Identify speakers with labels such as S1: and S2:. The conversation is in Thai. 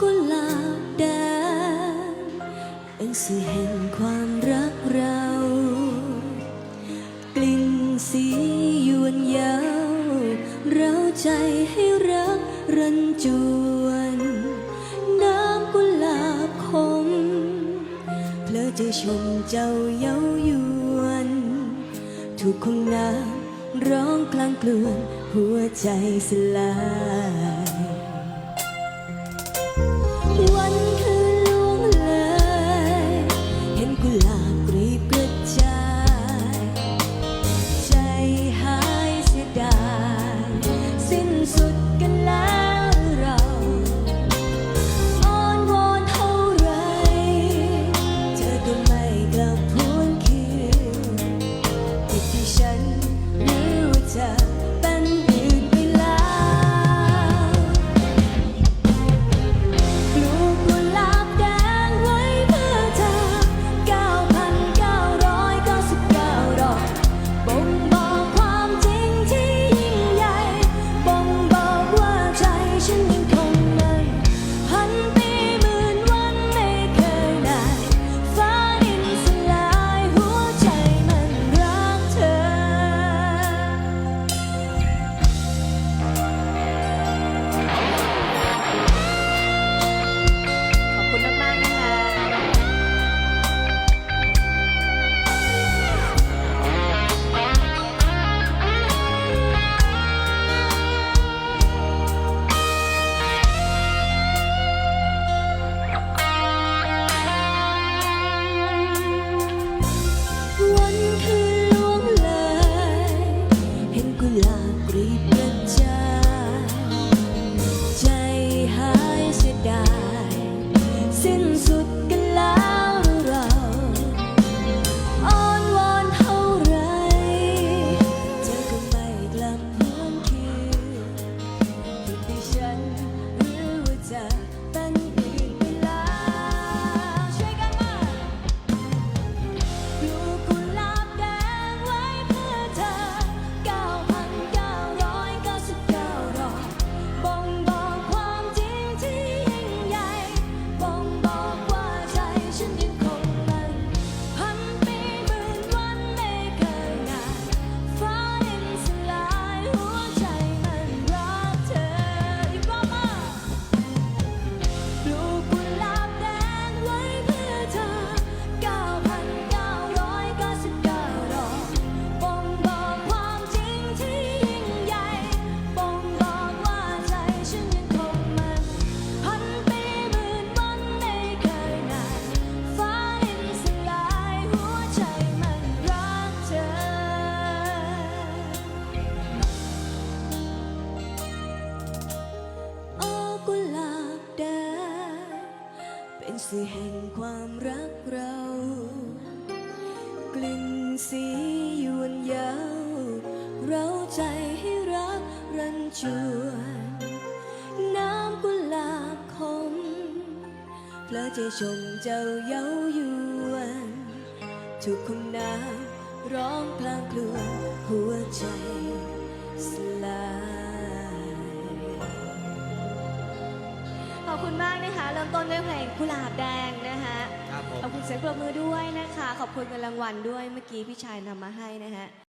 S1: กุหลาบแดงเป็นสื่อแห่งความรักเรา กลิ่นสียวนยาวเราใจให้รักรันจวน น้ำกุหลาบคมเพลอใจชมเจ้าเย้ายวน ถูกคงน้ำร้องกลางกลวนหัวใจสลาย สื่อแห่งความรักเรา
S2: ก
S1: ลิ่นสียวนยาว เราใจให้รักรันจวนน้ำกุหลาบคมเพลอใจชมเจ้าเย้ายวนถูกคงน้ำร้องพลางกลวนหัวใจ
S2: อบคุณมากนะคะ เริ่มต้นด้วยเพลงกุหลาบแดงนะคะ
S3: ครับผม
S2: ขอบคุณเสียงปรบมือด้วยนะคะ ขอบคุณเงินรางวัลด้วยเมื่อกี้พี่ชายนำมาให้นะคะ